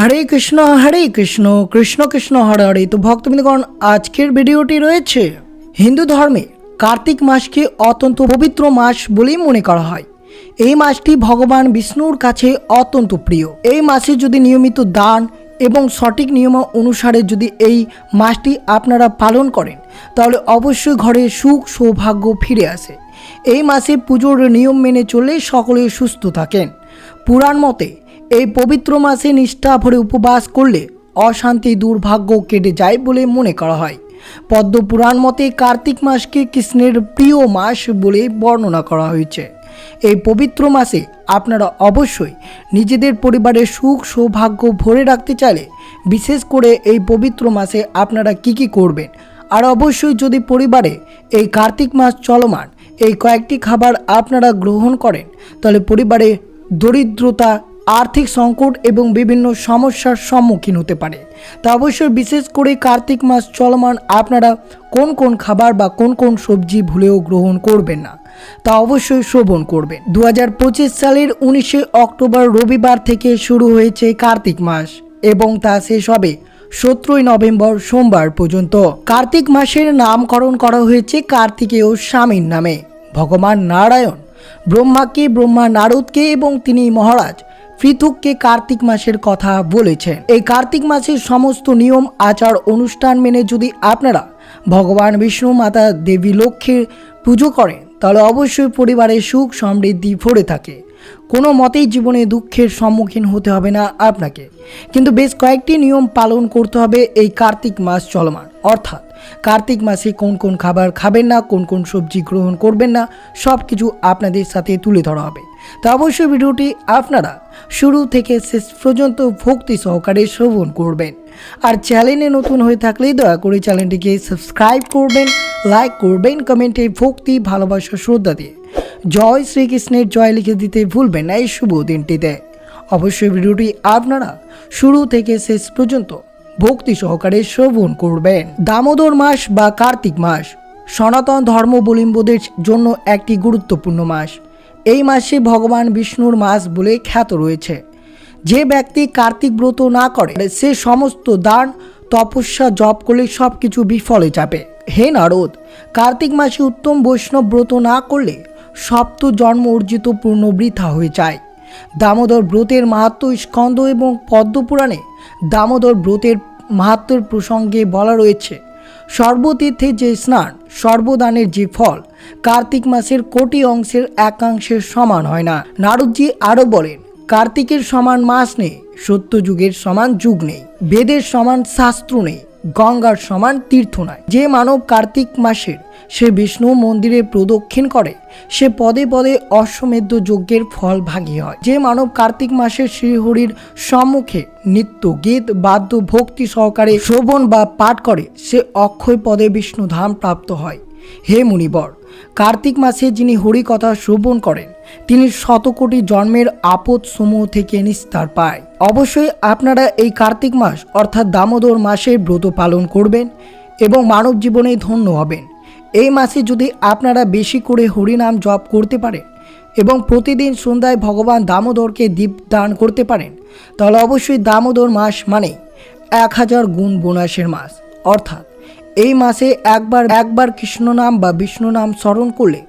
হরে কৃষ্ণ হরে কৃষ্ণ কৃষ্ণ কৃষ্ণ, হরে হরে। তো ভক্তবৃন্দগণ, আজকের ভিডিওটি রয়েছে হিন্দু ধর্মে কার্তিক মাসকে অত্যন্ত পবিত্র মাস বলেই মনে করা হয়। এই মাসটি ভগবান বিষ্ণুর কাছে অত্যন্ত প্রিয়। এই মাসে যদি নিয়মিত দান এবং সঠিক নিয়ম অনুসারে যদি এই মাসটি আপনারা পালন করেন, তাহলে অবশ্যই ঘরে সুখ সৌভাগ্য ফিরে আসে। এই মাসে পুজোর নিয়ম মেনে চললে সকলে সুস্থ থাকেন। পুরাণ মতে এই পবিত্র মাসে নিষ্ঠা ভরে উপবাস করলে অশান্তি দুর্ভাগ্য কেটে যায় বলে মনে করা হয়। পদ্ম পুরাণ মতে কার্তিক মাসকে কৃষ্ণের প্রিয় মাস বলে বর্ণনা করা হয়েছে। এই পবিত্র মাসে আপনারা অবশ্যই নিজেদের পরিবারের সুখ সৌভাগ্য ভরে রাখতে চাইলে বিশেষ করে এই পবিত্র মাসে আপনারা কি কি করবেন? আর অবশ্যই যদি পরিবারে এই কার্তিক মাস চলমান এই কয়েকটি খাবার আপনারা গ্রহণ করেন, তাহলে পরিবারে দরিদ্রতা আর্থিক সংকট এবং বিভিন্ন সমস্যার সম্মুখীন হতে পারে। তা অবশ্যই বিশেষ করে কার্তিক মাস চলমান আপনারা কোন কোন খাবার বা কোন কোন সবজি ভুলেও গ্রহণ করবেন না। তা অবশ্যই শ্রবণ করবেন। দু হাজার পঁচিশ সালের উনিশে অক্টোবর রবিবার থেকে শুরু হয়েছে কার্তিক মাস এবং তা শেষ হবে সতেরোই নভেম্বর সোমবার পর্যন্ত। কার্তিক মাসের নামকরণ করা হয়েছে কার্তিকেয় স্বামীর নামে। ভগবান নারায়ণ ব্রহ্মাকে, ব্রহ্মা নারদকে এবং তিনি মহারাজ পৃথুককে কার্তিক মাসের কথা বলেছেন এই কার্তিক মাসের সমস্ত নিয়ম, আচার, অনুষ্ঠান মেনে যদি আপনারা ভগবান বিষ্ণু মাতা দেবী লক্ষ্মীর পুজো করেন, তাহলে অবশ্যই পরিবারে সুখ সমৃদ্ধি ভরে থাকে। কোনো মতেই জীবনে দুঃখের সম্মুখীন হতে হবে না আপনাকে। কিন্তু বেশ কয়েকটি নিয়ম পালন করতে হবে এই কার্তিক মাস চলমান। অর্থাৎ কার্তিক মাসে কোন কোন খাবার খাবেন না, কোন কোন সবজি গ্রহণ করবেন না সব কিছু আপনাদের সাথে তুলে ধরা হবে। তো অবশ্যই ভিডিওটি আপনারা শুরু থেকে শেষ পর্যন্ত ভক্তি সহকারে শ্রবণ করবেন। আর চ্যানেলে নতুন হয়ে থাকলে দয়া করে চ্যানেলটিকে সাবস্ক্রাইব করবেন, লাইক করবেন, কমেন্টে ভক্তি, ভালোবাসা, শ্রদ্ধা দিয়ে। জয় শ্রীকৃষ্ণের জয় লিখে দিতে ভুলবেন না এই শুভ দিনটিতে। অবশ্যই ভিডিওটি আপনারা শুরু থেকে শেষ পর্যন্ত ভক্তি সহকারে শ্রবণ করবেন। দামোদর মাস বা কার্তিক মাস সনাতন ধর্মাবলম্বীদের জন্য একটি গুরুত্বপূর্ণ মাস। এই মাসে ভগবান বিষ্ণুর মাস বলে খ্যাত রয়েছে। যে ব্যক্তি কার্তিক ব্রত না করে, সে সমস্ত দান, তপস্যা, জপ করলে সব কিছু বিফলে যাবে। হে নারদ, কার্তিক মাসে উত্তম বৈষ্ণব ব্রত না করলে সপ্ত জন্ম অর্জিত পূর্ণ বৃথা হয়ে যায়। দামোদর ব্রতের মাহাত্ম স্কন্দ এবং পদ্মপুরাণে দামোদর ব্রতের মাহাত্ম্যের প্রসঙ্গে বলা রয়েছে সর্বতীর্থে যে স্নান, সর্বদানের যে ফল, কার্তিক মাসের কোটি অংশের একাংশের সমান হয় না। নারদজি আরও বলেন, কার্তিকের সমান মাস নেই, সত্যযুগের সমান যুগ নেই, বেদের সমান শাস্ত্র নেই। গঙ্গার সমান তীর্থ নয় যে মানব কার্তিক মাসের সে বিষ্ণু মন্দিরে প্রদক্ষিণ করে, সে পদে পদে অশ্বমেধ যজ্ঞের ফল ভাগী হয়। যে মানব কার্তিক মাসের শ্রীহরির সম্মুখে নিত্য গীত, বাদ্য, ভক্তি সহকারে শ্রবণ বা পাঠ করে, সে অক্ষয় পদে বিষ্ণু ধাম প্রাপ্ত হয়। হে মুনিবর, কার্তিক মাসে যিনি হরি কথা শ্রবণ করেন, তিনি শতকোটি জন্মের আপদ সমূহ থেকে নিস্তার পায়। অবশ্যই আপনারা এই কার্তিক মাস, অর্থাৎ দামোদর মাসে ব্রত পালন করবেন এবং মানব জীবনে ধন্য হবেন। এই মাসে যদি আপনারা বেশি করে হরিনাম জপ করতে পারেন এবং প্রতিদিন সন্ধ্যায় ভগবান দামোদরকে দীপ দান করতে পারেন, তাহলে অবশ্যই দামোদর মাস মানে এক হাজার গুণ বোনাসের মাস, অর্থাৎ এই মাসে একবার একবার কৃষ্ণ নাম বা বিষ্ণু নাম স্মরণ করলে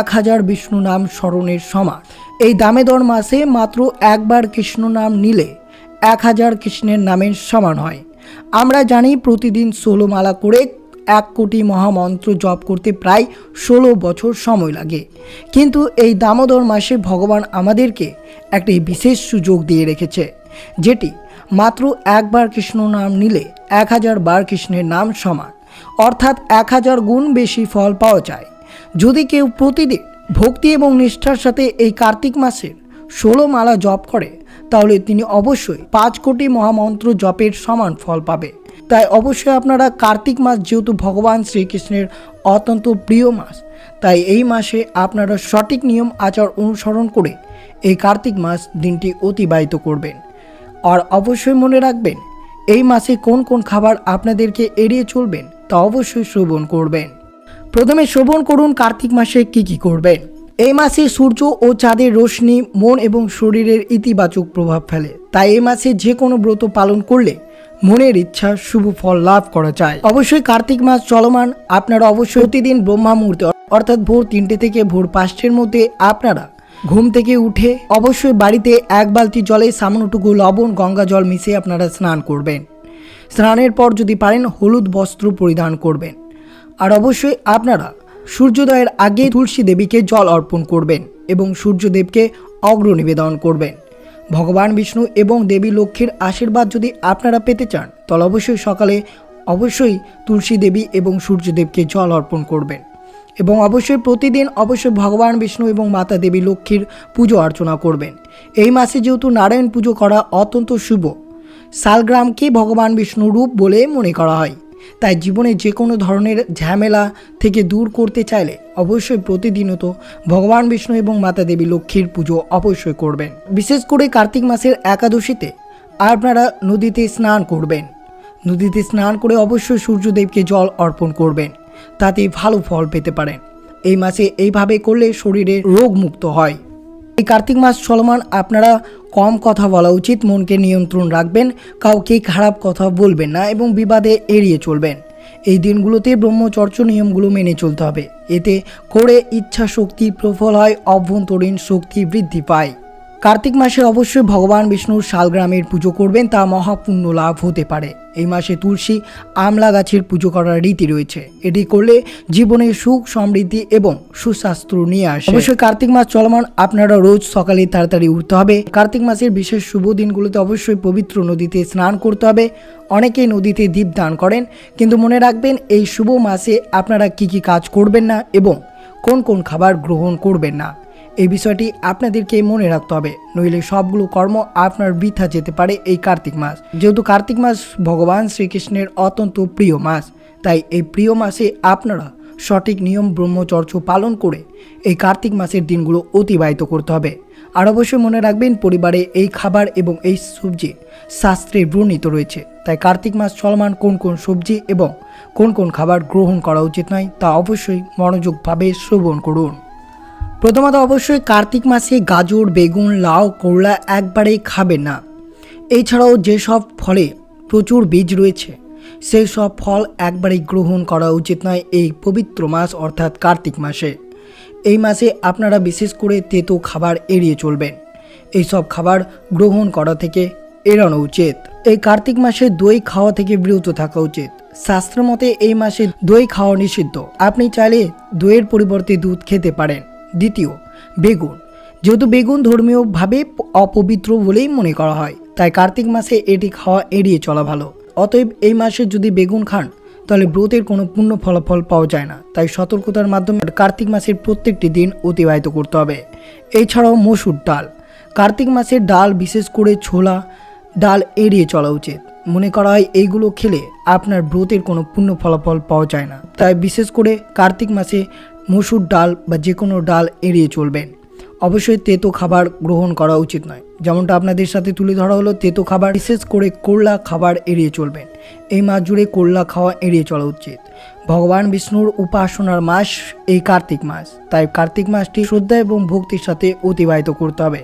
এক হাজার বিষ্ণু নাম স্মরণের সমান। এই দামেদর মাসে মাত্র একবার কৃষ্ণ নাম নিলে এক হাজার কৃষ্ণের নামের সমান হয়। আমরা জানি প্রতিদিন ষোলো মালা করে এক কোটি মহামন্ত্র জপ করতে প্রায় ষোলো বছর সময় লাগে। কিন্তু এই দামোদর মাসে ভগবান আমাদেরকে একটি বিশেষ সুযোগ দিয়ে রেখেছে, যেটি মাত্র একবার কৃষ্ণ নাম নিলে এক হাজার বার কৃষ্ণের নাম সমান। অর্থাৎ এক হাজার গুণ বেশি ফল পাওয়া যায়। যদি কেউ প্রতিদিন ভক্তি এবং নিষ্ঠার সাথে এই কার্তিক মাসের ষোলো মালা জপ করে, তাহলে তিনি অবশ্যই পাঁচ কোটি মহামন্ত্র জপের সমান ফল পাবে। তাই অবশ্যই আপনারা কার্তিক মাস যেহেতু ভগবান শ্রীকৃষ্ণের অত্যন্ত প্রিয় মাস, তাই এই মাসে আপনারা সঠিক নিয়ম আচার অনুসরণ করে এই কার্তিক মাস দিনটি অতিবাহিত করবেন। আর অবশ্যই মনে রাখবেন, এই মাসে কোন কোন খাবার আপনাদেরকে এড়িয়ে চলবেন তা অবশ্যই শ্রবণ করবেন। প্রথমে শ্রবণ করুন কার্তিক মাসে কি কি করবেন। এই মাসে সূর্য ও চাঁদের রোশনি মন এবং শরীরের ইতিবাচক প্রভাব ফেলে। তাই এই মাসে যে কোনো ব্রত পালন করলে মনের ইচ্ছা, শুভ ফল লাভ করা যায়। অবশ্যই কার্তিক মাস চলমান। আপনারা অবশ্যই প্রতিদিন ব্রহ্মা মুহূর্তে অর্থাৎ ভোর তিনটে থেকে ভোর পাঁচটার মধ্যে আপনারা ঘুম থেকে উঠে অবশ্যই বাড়িতে এক বালতি জলে সামান্যটুকু লবণ, গঙ্গা জল মিশিয়ে আপনারা স্নান করবেন। স্নানের পর যদি পারেন হলুদ বস্ত্র পরিধান করবেন। আর অবশ্যই আপনারা সূর্যোদয়ের আগে তুলসী দেবীকে জল অর্পণ করবেন এবং সূর্যদেবকে অগ্র নিবেদন করবেন। ভগবান বিষ্ণু এবং দেবী লক্ষ্মীর আশীর্বাদ যদি আপনারা পেতে চান, তাহলে অবশ্যই সকালে অবশ্যই তুলসী দেবী এবং সূর্যদেবকে জল অর্পণ করবেন। এবং অবশ্যই প্রতিদিন অবশ্যই ভগবান বিষ্ণু এবং মাতা দেবী লক্ষ্মীর পুজো অর্চনা করবেন। এই মাসে যেহেতু নারায়ণ পুজো করা অত্যন্ত শুভ শালগ্রামকে ভগবান বিষ্ণু রূপ বলে মনে করা হয়। তাই জীবনে যে কোনো ধরনের ঝামেলা থেকে দূর করতে চাইলে অবশ্যই প্রতিদিনত ভগবান বিষ্ণু এবং মাতা দেবী লক্ষ্মীর পুজো অবশ্যই করবেন। বিশেষ করে কার্তিক মাসের একাদশীতে আপনারা নদীতে স্নান করবেন। নদীতে স্নান করে অবশ্যই সূর্যদেবকে জল অর্পণ করবেন। তাতে ভালো ফল পেতে পারেন। এই মাসে এইভাবে করলে শরীরে রোগ মুক্ত হয়। এই কার্তিক মাস চলমান আপনারা কম কথা বলা উচিত, মনকে নিয়ন্ত্রণ রাখবেন, কাউকে খারাপ কথা বলবেন না এবং বিবাদে এড়িয়ে চলবেন। এই দিনগুলোতে ব্রহ্মচর্য নিয়মগুলো মেনে চলতে হবে। এতে করে ইচ্ছা শক্তি প্রফল হয়, অভ্যন্তরীণ শক্তি বৃদ্ধি পায়। কার্তিক মাসে অবশ্যই ভগবান বিষ্ণুর শালগ্রামের পুজো করবেন, তা মহাপুণ্য লাভ হতে পারে। এই মাসে তুলসী আমলা গাছের পুজো করার রীতি রয়েছে। এটি করলে জীবনে সুখ, সমৃদ্ধি এবং সুস্বাস্থ্য নিয়ে আসে। অবশ্যই কার্তিক মাস চলমান আপনারা রোজ সকালে তাড়াতাড়ি উঠতে হবে। কার্তিক মাসের বিশেষ শুভ দিনগুলোতে অবশ্যই পবিত্র নদীতে স্নান করতে হবে। অনেকেই নদীতে দ্বীপ দান করেন, কিন্তু মনে রাখবেন এই শুভ মাসে আপনারা কি কি কাজ করবেন না এবং কোন কোন খাবার গ্রহণ করবেন না। এই বিষয়টি আপনাদেরকে মনে রাখতে হবে, নইলে সবগুলো কর্ম আপনার বৃথা যেতে পারে এই কার্তিক মাস। যেহেতু কার্তিক মাস ভগবান শ্রীকৃষ্ণের অত্যন্ত প্রিয় মাস, তাই এই প্রিয় মাসে আপনারা সঠিক নিয়ম, ব্রহ্মচর্য পালন করে এই কার্তিক মাসের দিনগুলো অতিবাহিত করতে হবে। আর অবশ্যই মনে রাখবেন, পরিবারে এই খাবার এবং এই সবজি শাস্ত্রে বর্ণিত রয়েছে। তাই কার্তিক মাস চলমান কোন কোন সবজি এবং কোন কোন খাবার গ্রহণ করা উচিত নয় তা অবশ্যই মনোযোগভাবে শ্রবণ করুন। প্রথমত অবশ্যই কার্তিক মাসে গাজর, বেগুন, লাউ, করলা একবারেই খাবেন না। এছাড়াও যেসব ফলে প্রচুর বীজ রয়েছে সেই সব ফল একবারেই গ্রহণ করা উচিত নয় এই পবিত্র মাস অর্থাৎ কার্তিক মাসে। এই মাসে আপনারা বিশেষ করে তেতো খাবার এড়িয়ে চলবেন। এই সব খাবার গ্রহণ করা থেকে এড়ানো উচিত। এই কার্তিক মাসে দই খাওয়া থেকে বিরত থাকা উচিত। শাস্ত্র মতে এই মাসে দই খাওয়া নিষিদ্ধ। আপনি চাইলে দইয়ের পরিবর্তে দুধ খেতে পারেন। দ্বিতীয়, বেগুন। যেহেতু বেগুন ধর্মীয়ভাবে অপবিত্র বলেই মনে করা হয়, তাই কার্তিক মাসে এটি খাওয়া এড়িয়ে চলা ভালো। অতএব এই মাসে যদি বেগুন খান, তাহলে ব্রতের কোনো পূর্ণ ফলাফল পাওয়া যায় না। তাই সতর্কতার মাধ্যমে কার্তিক মাসের প্রত্যেকটি দিন অতিবাহিত করতে হবে। এছাড়াও মসুর ডাল। কার্তিক মাসের ডাল, বিশেষ করে ছোলা, ডাল এড়িয়ে চলা উচিত। মনে করা হয় এইগুলো খেলে আপনার ব্রতের কোনো পূর্ণ ফলাফল পাওয়া যায় না। তাই বিশেষ করে কার্তিক মাসে মসুর ডাল বা যে কোনো ডাল এড়িয়ে চলবেন। অবশ্যই তেতো খাবার গ্রহণ করা উচিত নয়। যেমনটা আপনাদের সাথে তুলে ধরা হলো, তেতো খাবার বিশেষ করে করলা খাবার এড়িয়ে চলবেন। এই মাস জুড়ে করলা খাওয়া এড়িয়ে চলা উচিত। ভগবান বিষ্ণুর উপাসনার মাস এই কার্তিক মাস। তাই কার্তিক মাসটি শ্রদ্ধা এবং ভক্তির সাথে অতিবাহিত করতে হবে।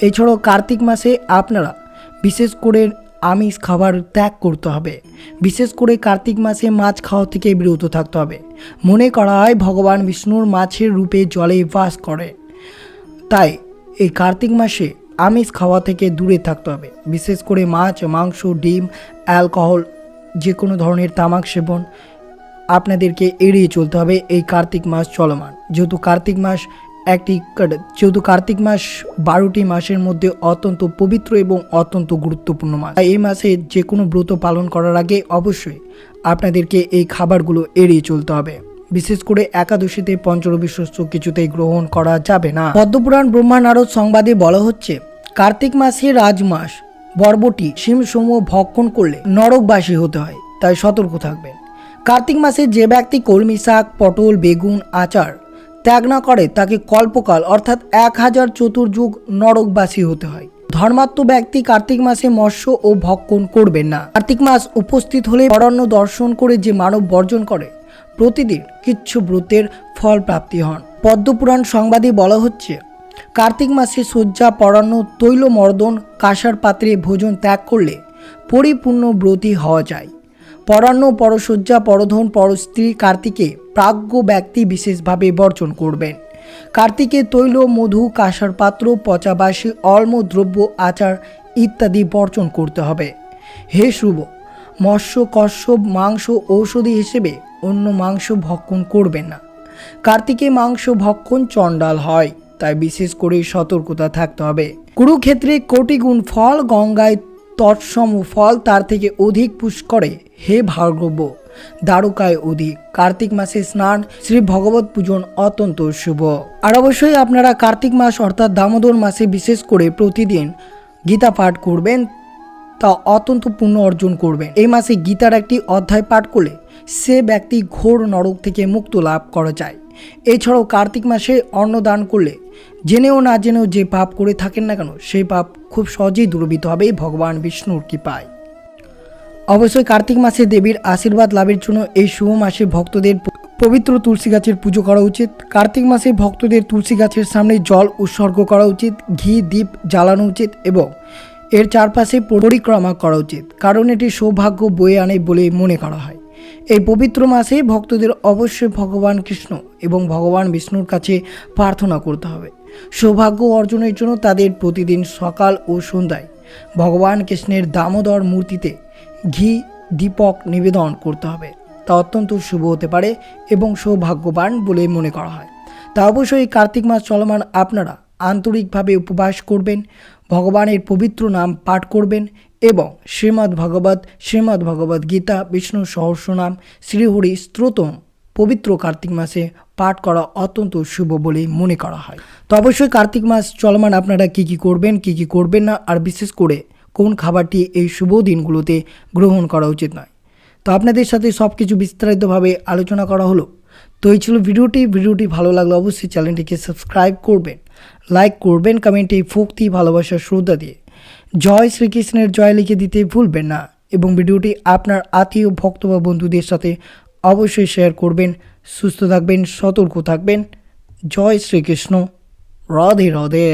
এছাড়াও কার্তিক মাসে আপনারা বিশেষ করে আমিষ খাবার ত্যাগ করতে হবে। বিশেষ করে কার্তিক মাসে মাছ খাওয়া থেকে বিরত থাকতে হবে। মনে করা হয় ভগবান বিষ্ণুর মাছের রূপে জলে বাস করে। তাই এই কার্তিক মাসে আমিষ খাওয়া থেকে দূরে থাকতে হবে। বিশেষ করে মাছ, মাংস, ডিম, অ্যালকোহল যে কোনো ধরনের তামাক সেবন আপনাদেরকে এড়িয়ে চলতে হবে এই কার্তিক মাস চলমান। যেহেতু কার্তিক মাস একটি যেহেতু কার্তিক মাস বারোটি মাসের মধ্যে অত্যন্ত পবিত্র এবং অত্যন্ত গুরুত্বপূর্ণ মাস। এই মাসে যে কোনো ব্রত পালন করার আগে অবশ্যই আপনাদেরকে এই খাবারগুলো এড়িয়ে চলতে হবে। বিশেষ করে একাদশীতে পঞ্চরবি শস্য কিছুতেই গ্রহণ করা যাবে না। পদ্মপুরাণ ব্রহ্মানারদ সংবাদে বলা হচ্ছে, কার্তিক মাসে রাজমাস, বর্বটি শিমসমূহ ভক্ষণ করলে নরকবাসী হতে হয়, তাই সতর্ক থাকবেন। কার্তিক মাসে যে ব্যক্তি কলমি শাক, পটল, বেগুন, আচার ত্যাগ না করে তাকে কল্পকাল, অর্থাৎ এক হাজার চতুর্যুগ নরকবাসী হতে হয়। ধর্মাত্ম ব্যক্তি কার্তিক মাসে মৎস্য ও ভক্ষণ করবেন না। কার্তিক মাস উপস্থিত হলে অরণ্য দর্শন করে যে মানব বর্জন করে, প্রতিদিন কিচ্ছু ব্রতের ফল প্রাপ্তি হন। পদ্মপুরাণ সংবাদে বলা হচ্ছে, কার্তিক মাসে শয্যা পড়ানো তৈল মর্দন কাঁসার পাত্রে ভোজন ত্যাগ করলে পরিপূর্ণ ব্রতী হওয়া যায়। পরান্ন, পরশয্যা, পরধন, পরস্ত্রী কার্তিকে প্রাজ্ঞ ব্যক্তি বিশেষভাবে বর্জন করবেন। কার্তিকে তৈল, মধু কাঁসার পাত্র পচাবাসী, অলম, দ্রব্য, আচার ইত্যাদি বর্জন করতে হবে। হে শুভ, মৎস্য, কশ্যপ, মাংস, ঔষধি হিসেবে অন্য মাংস ভক্ষণ করবেন না। কার্তিকে মাংস ভক্ষণ চণ্ডাল হয়, তাই বিশেষ করে সতর্কতা থাকতে হবে। কুরুক্ষেত্রে কোটিগুণ ফল গঙ্গায় তৎসম ফল তার থেকে অধিক পুষ্করে হে ভার্গব, দ্বারকায় অধিক। কার্তিক মাসে স্নান, শ্রী ভগবত পূজন অত্যন্ত শুভ। আর অবশ্যই আপনারা কার্তিক মাস অর্থাৎ দামোদর মাসে বিশেষ করে প্রতিদিন গীতা পাঠ করবেন, তা অত্যন্ত পুণ্য অর্জন করবেন। এই মাসে গীতার একটি অধ্যায় পাঠ করলে সে ব্যক্তি ঘোর নরক থেকে মুক্ত লাভ করা যায়। এছাড়াও কার্তিক মাসে অন্ন দান করলে জেনেও না জেনেও যে পাপ করে থাকেন না কেন, সেই পাপ খুব সহজেই দূরবিত হবে ভগবান বিষ্ণুর কৃপায়। অবশ্যই কার্তিক মাসে দেবীর আশীর্বাদ লাভের জন্য এই শুভ মাসে ভক্তদের পবিত্র তুলসী গাছের পুজো করা উচিত। কার্তিক মাসে ভক্তদের তুলসী গাছের সামনে জল উৎসর্গ করা উচিত, ঘি দ্বীপ জ্বালানো উচিত এবং এর চারপাশে পরিক্রমা করা উচিত। কারণ এটি সৌভাগ্য বয়ে আনে বলে মনে করা হয়। এই পবিত্র মাসে ভক্তদের অবশ্যই ভগবান কৃষ্ণ এবং ভগবান বিষ্ণুর কাছে প্রার্থনা করতে হবে। সৌভাগ্য অর্জনের জন্য তাদের প্রতিদিন সকাল ও সন্ধ্যায় ভগবান কৃষ্ণের দামোদর মূর্তিতে ঘি, দীপক নিবেদন করতে হবে। তা অত্যন্ত শুভ হতে পারে এবং সৌভাগ্যবান বলে মনে করা হয়। তা অবশ্যই কার্তিক মাস চলমান আপনারা আন্তরিকভাবে উপবাস করবেন, ভগবানের পবিত্র নাম পাঠ করবেন এবং শ্রীমদ্ ভগবত শ্রীমদ্ ভগবত গীতা, বিষ্ণু সহস্রনাম, শ্রীহরি স্ত্রোতম পবিত্র কার্তিক মাসে পাঠ করা অত্যন্ত শুভ বলে মনে করা হয়। তো অবশ্যই কার্তিক মাস চলমান আপনারা কি কি করবেন, কি কি করবেন না, আর বিশেষ করে কোন খাবারটি এই শুভ দিনগুলোতে গ্রহণ করা উচিত নয়। তো আপনাদের সাথে সব কিছু বিস্তারিতভাবে আলোচনা করা হলো। তো এই ছিল ভিডিওটি ভিডিওটি ভালো লাগলে অবশ্যই চ্যানেলটিকে সাবস্ক্রাইব করবেন। লাইক করবেন কমেন্টে ফুক্তি ভালোবাসার শ্রদ্ধা দিয়ে। জয় শ্রীকৃষ্ণের জয় লিখে দিতে ভুলবেন না এবং ভিডিওটি আপনার আত্মীয়, ভক্ত বা বন্ধুদের সাথে অবশ্যই শেয়ার করবেন। সুস্থ থাকবেন, সতর্ক থাকবেন। জয় শ্রীকৃষ্ণ। রাধে রাধে।